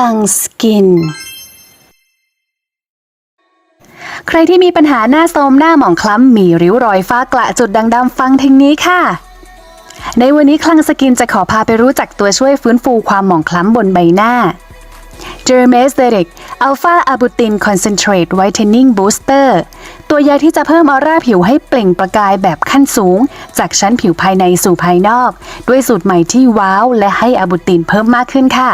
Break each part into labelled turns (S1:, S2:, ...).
S1: ลังสกิน ใครที่มีปัญหาหน้าโทรมหน้าหมองคล้ำมีริ้วรอยฝ้ากระจุดด่างดำฟังทางนี้ค่ะ ในวันนี้คลังสกินจะขอพาไปรู้จักตัวช่วยฟื้นฟูความหมองคล้ำบนใบหน้า Dermaesthetic Alpha Arbutin Concentrate Whitening Booster ตัวยาที่จะเพิ่มออร่าผิวให้เปล่งประกายแบบขั้นสูง จากชั้นผิวภายในสู่ภายนอก ด้วยสูตรใหม่ที่ว้าว และให้อะบูตินเพิ่มมากขึ้นค่ะ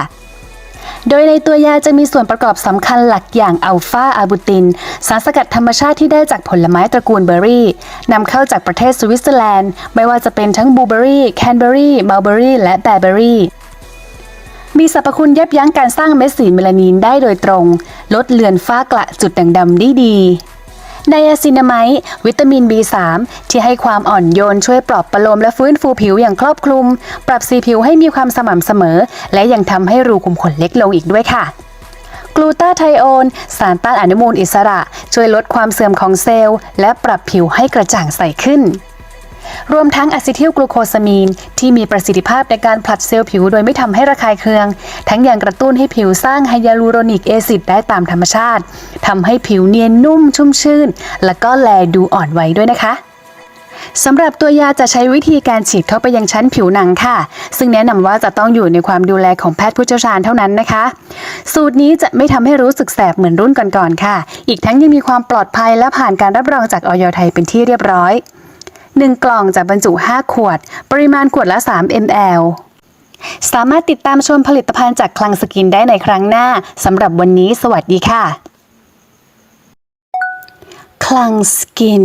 S1: โดยในตัวยาจะมีส่วนประกอบสำคัญหลักอย่างอัลฟาอาบูติน สารสกัดธรรมชาติที่ได้จากผลไม้ตระกูลเบอร์รี่นำเข้าจากประเทศสวิตเซอร์แลนด์ ไม่ว่าจะเป็นทั้งบลูเบอร์รี่ แคนเบอร์รี่มัลเบอร์รี่ และแบเบอร์รี่มีสรรพคุณยับยั้งการสร้างเม็ดสีเมลานินได้โดยตรง ลดเลือนฝ้ากระจุดด่างดำได้ดี ไนอาซินามายวิตามิน B3 ที่ให้ความอ่อนโยนช่วยปลอบประโลมและฟื้นฟูผิวอย่างครอบคลุม ปรับสีผิวให้มีความสม่ำเสมอ และยังทำให้รูขุมขนเล็กลงอีกด้วยค่ะกลูตาไทโอน สารต้านอนุมูลอิสระ ช่วยลดความเสื่อมของเซลล์ และปรับผิวให้กระจ่างใสขึ้น รวมทั้งอะซิทิลกลูโคซามีน ที่มีประสิทธิภาพในการผลัดเซลล์ผิวโดยไม่ทำให้ระคายเคือง ทั้งยังกระตุ้นให้ผิวสร้างไฮยาลูโรนิกแอซิดได้ตามธรรมชาติทำให้ผิวเนียนนุ่มชุ่มชื่น และก็แลดูอ่อนไหวด้วยนะคะสำหรับตัวยาจะใช้วิธีการฉีดเข้าไปยังชั้นผิวหนังค่ะ ซึ่งแนะนำว่าจะต้องอยู่ในความดูแลของแพทย์ผู้เชี่ยวชาญเท่านั้นนะคะ สูตรนี้จะไม่ทำให้รู้สึกแสบเหมือนรุ่นก่อนๆค่ะ อีกทั้งยังมีความปลอดภัยและผ่านการรับรองจากออยไทยเป็นที่เรียบร้อย 1 กล่องจะบรรจุ 5 ขวด ปริมาณขวดละ 3 ml สามารถติดตามชมผลิตภัณฑ์จากคลังสกินได้ในครั้งหน้าสำหรับวันนี้สวัสดีค่ะ คลังสกิน